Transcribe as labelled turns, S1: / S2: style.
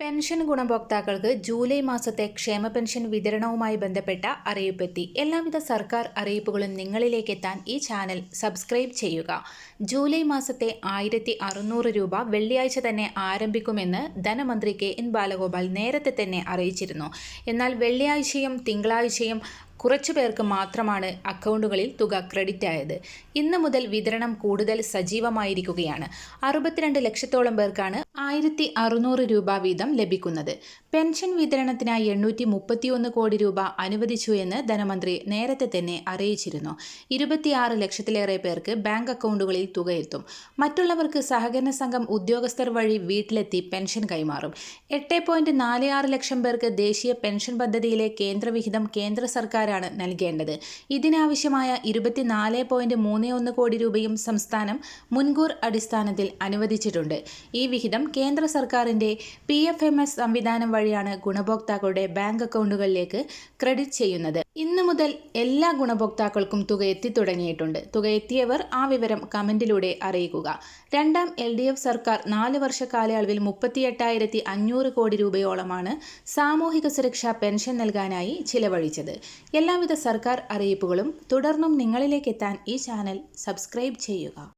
S1: Pension ഗുണഭോക്താക്കൾക്ക് July മാസത്തെ ക്ഷേമ പെൻഷൻ വിതരണവുമായി ബന്ധപ്പെട്ട അറിയിപ്പെത്തി. എല്ലാവിധ സർക്കാർ അറിയിപ്പുകളും നിങ്ങളിലേക്ക് എത്താൻ ഈ ചാനൽ സബ്സ്ക്രൈബ് ചെയ്യുക. ജൂലൈ മാസത്തെ ആയിരത്തി അറുന്നൂറ് രൂപ വെള്ളിയാഴ്ച തന്നെ ആരംഭിക്കുമെന്ന് ധനമന്ത്രി കെ എൻ ബാലഗോപാൽ നേരത്തെ തന്നെ അറിയിച്ചിരുന്നു. എന്നാൽ വെള്ളിയാഴ്ചയും തിങ്കളാഴ്ചയും കുറച്ചു പേർക്ക് മാത്രമാണ് അക്കൗണ്ടുകളിൽ തുക ക്രെഡിറ്റ് ആയത് ഇന്ന് മുതൽ വിതരണം കൂടുതൽ സജീവമായിരിക്കുകയാണ്. അറുപത്തിരണ്ട് ലക്ഷത്തോളം പേർക്കാണ് ആയിരത്തി അറുന്നൂറ് രൂപ വീതം ലഭിക്കുന്നത്. പെൻഷൻ വിതരണത്തിനായി എണ്ണൂറ്റി മുപ്പത്തിയൊന്ന് കോടി രൂപ അനുവദിച്ചു എന്ന് ധനമന്ത്രി നേരത്തെ തന്നെ അറിയിച്ചിരുന്നു. ഇരുപത്തിയാറ് ലക്ഷത്തിലേറെ പേർക്ക് ബാങ്ക് അക്കൗണ്ടുകളിൽ തുകയെത്തും. മറ്റുള്ളവർക്ക് സഹകരണ സംഘം ഉദ്യോഗസ്ഥർ വഴി വീട്ടിലെത്തി പെൻഷൻ കൈമാറും. എട്ട് പോയിന്റ് നാല് ആറ് ലക്ഷം പേർക്ക് ദേശീയ പെൻഷൻ പദ്ധതിയിലെ കേന്ദ്രവിഹിതം കേന്ദ്ര സർക്കാരാണ് നൽകേണ്ടത്. ഇതിനാവശ്യമായ ഇരുപത്തിനാല് പോയിന്റ് മൂന്ന് ഒന്ന് കോടി രൂപയും സംസ്ഥാനം മുൻകൂർ അടിസ്ഥാനത്തിൽ അനുവദിച്ചിട്ടുണ്ട്. ഈ വിഹിതം കേന്ദ്ര സർക്കാരിന്റെ പി എഫ് എം എസ് സംവിധാനം വഴിയാണ് ഗുണഭോക്താക്കളുടെ ബാങ്ക് അക്കൗണ്ടുകളിലേക്ക് ക്രെഡിറ്റ് ചെയ്യുന്നത്. ഇന്നു മുതൽ എല്ലാ ഗുണഭോക്താക്കൾക്കും തുക എത്തിത്തുടങ്ങിയിട്ടുണ്ട് തുക എത്തിയവർ ആ വിവരം കമന്റിലൂടെ അറിയിക്കുക. രണ്ടാം എൽ ഡി എഫ് സർക്കാർ നാല് വർഷ കാലയളവിൽ മുപ്പത്തിയെട്ടായിരത്തി അഞ്ഞൂറ് കോടി രൂപയോളമാണ് സാമൂഹിക സുരക്ഷാ പെൻഷൻ നൽകാനായി ചിലവഴിച്ചത്. എല്ലാവിധ സർക്കാർ അറിയിപ്പുകളും തുടർന്നും നിങ്ങളിലേക്ക് എത്താൻ ഈ ചാനൽ സബ്സ്ക്രൈബ് ചെയ്യുക.